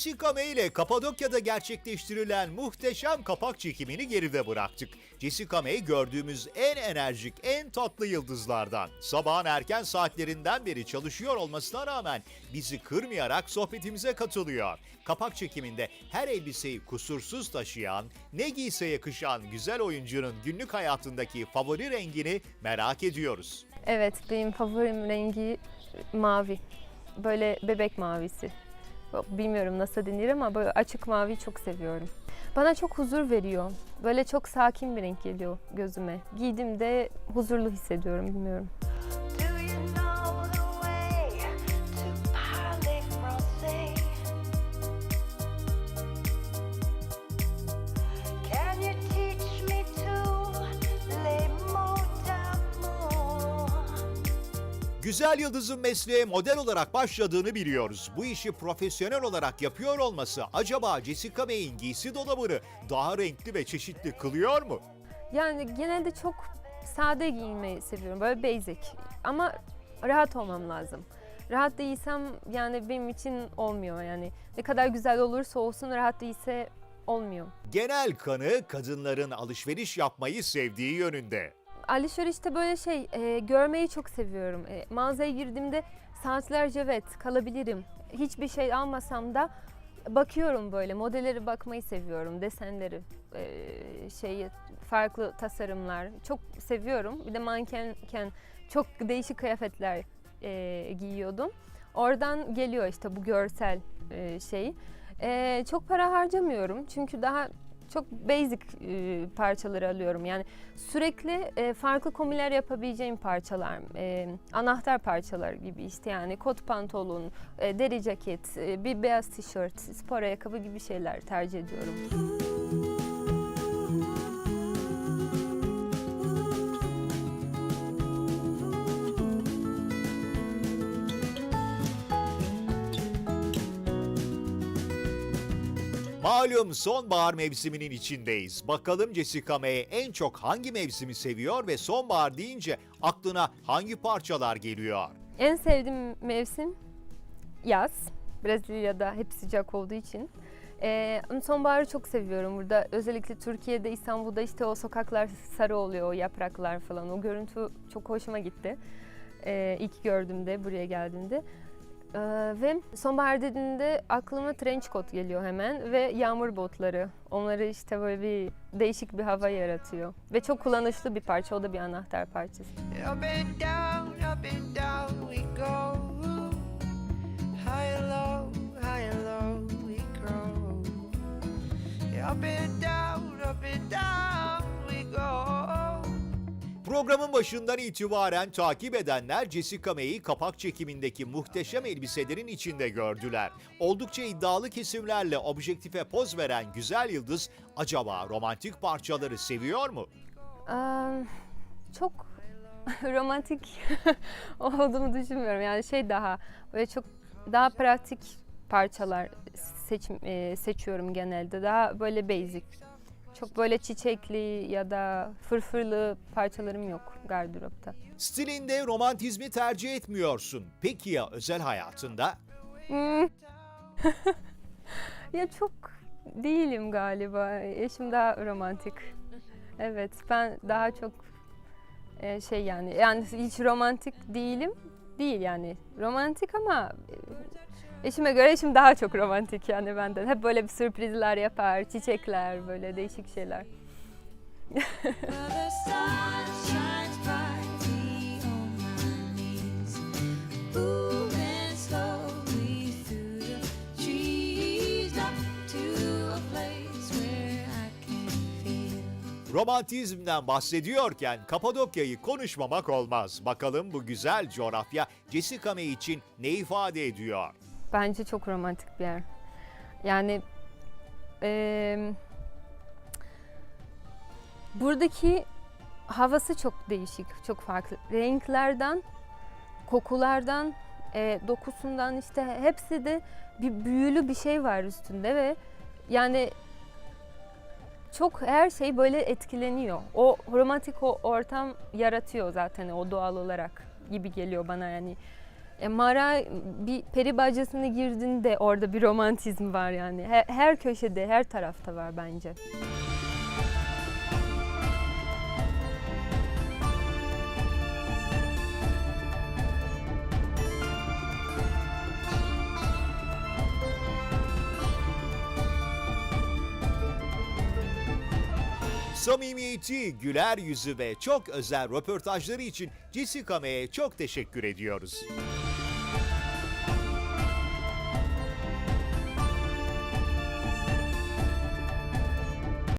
Jessica ile Kapadokya'da gerçekleştirilen muhteşem kapak çekimini geride bıraktık. Jessica May gördüğümüz en enerjik, en tatlı yıldızlardan. Sabahın erken saatlerinden beri çalışıyor olmasına rağmen bizi kırmayarak sohbetimize katılıyor. Kapak çekiminde her elbiseyi kusursuz taşıyan, ne giyse yakışan güzel oyuncunun günlük hayatındaki favori rengini merak ediyoruz. Evet, benim favorim rengi mavi. Böyle bebek mavisi. Bilmiyorum nasıl denir ama böyle açık mavi çok seviyorum. Bana çok huzur veriyor. Böyle çok sakin bir renk geliyor gözüme. Giydiğimde huzurlu hissediyorum, bilmiyorum. Güzel Yıldız'ın mesleğe model olarak başladığını biliyoruz. Bu işi profesyonel olarak yapıyor olması acaba Jessica May'in giysi dolabını daha renkli ve çeşitli kılıyor mu? Yani genelde çok sade giyinmeyi seviyorum. Böyle basic. Ama rahat olmam lazım. Rahat değilsem yani benim için olmuyor yani. Ne kadar güzel olursa olsun rahat değilse olmuyor. Genel kanı kadınların alışveriş yapmayı sevdiği yönünde. Alışverişte böyle şey e, görmeyi çok seviyorum. E, mağazaya girdiğimde saatlerce evet kalabilirim. Hiçbir şey almasam da bakıyorum böyle modelleri bakmayı seviyorum. Desenleri, e, şeyi farklı tasarımlar çok seviyorum. Bir de mankenken çok değişik kıyafetler e, giyiyordum. Oradan geliyor işte bu görsel e, şey. E, çok para harcamıyorum çünkü daha çok basic e, parçaları alıyorum. Yani sürekli e, farklı kombinler yapabileceğim parçalar, e, anahtar parçalar gibi işte yani kot pantolon, e, deri ceket, e, bir beyaz tişört, spor ayakkabı gibi şeyler tercih ediyorum. Malum sonbahar mevsiminin içindeyiz. Bakalım Jessica May en çok hangi mevsimi seviyor ve sonbahar deyince aklına hangi parçalar geliyor? En sevdiğim mevsim yaz. Brezilya'da hep sıcak olduğu için. Ee, sonbaharı çok seviyorum burada. Özellikle Türkiye'de, İstanbul'da işte o sokaklar sarı oluyor, o yapraklar falan. O görüntü çok hoşuma gitti. Ee, ilk gördüğümde, buraya geldiğimde. Ee, ve sonbahar dediğinde aklıma trench coat geliyor hemen ve yağmur botları. Onları işte böyle bir değişik bir hava yaratıyor. Ve çok kullanışlı bir parça, o da bir anahtar parçası. Up and down, up and down we go. High low, high low we grow. Up and down, up and down go. Programın başından itibaren takip edenler Jessica May'i kapak çekimindeki muhteşem elbiselerin içinde gördüler. Oldukça iddialı kesimlerle objektife poz veren güzel yıldız acaba romantik parçaları seviyor mu? Eee, çok romantik olduğumu düşünmüyorum. Yani şey daha böyle çok daha pratik parçalar seçim, eee, seçiyorum genelde. Daha böyle basic. Çok böyle çiçekli ya da fırfırlı parçalarım yok gardıropta. Stilinde romantizmi tercih etmiyorsun. Peki ya özel hayatında? Hmm. ya çok değilim galiba. Eşim daha romantik. Evet, ben daha çok e, şey yani yani hiç romantik değilim. Değil yani. Romantik ama e, eşime göre eşim daha çok romantik yani benden. Hep böyle bir sürprizler yapar, çiçekler, böyle değişik şeyler. Romantizmden bahsediyorken Kapadokya'yı konuşmamak olmaz. Bakalım bu güzel coğrafya Jessica May için ne ifade ediyor? Bence çok romantik bir yer. Yani eee, buradaki havası çok değişik, çok farklı. Renklerden, kokulardan, eee, dokusundan işte hepsi de bir büyülü bir şey var üstünde ve yani çok her şey böyle etkileniyor. O romantik o ortam yaratıyor zaten o doğal olarak gibi geliyor bana yani. E, mağara bir peri bacasına girdiğinde orada bir romantizm var yani. Her, her köşede, her tarafta var bence. Samimiyeti, güler yüzü ve çok özel röportajları için Jessica May'e çok teşekkür ediyoruz.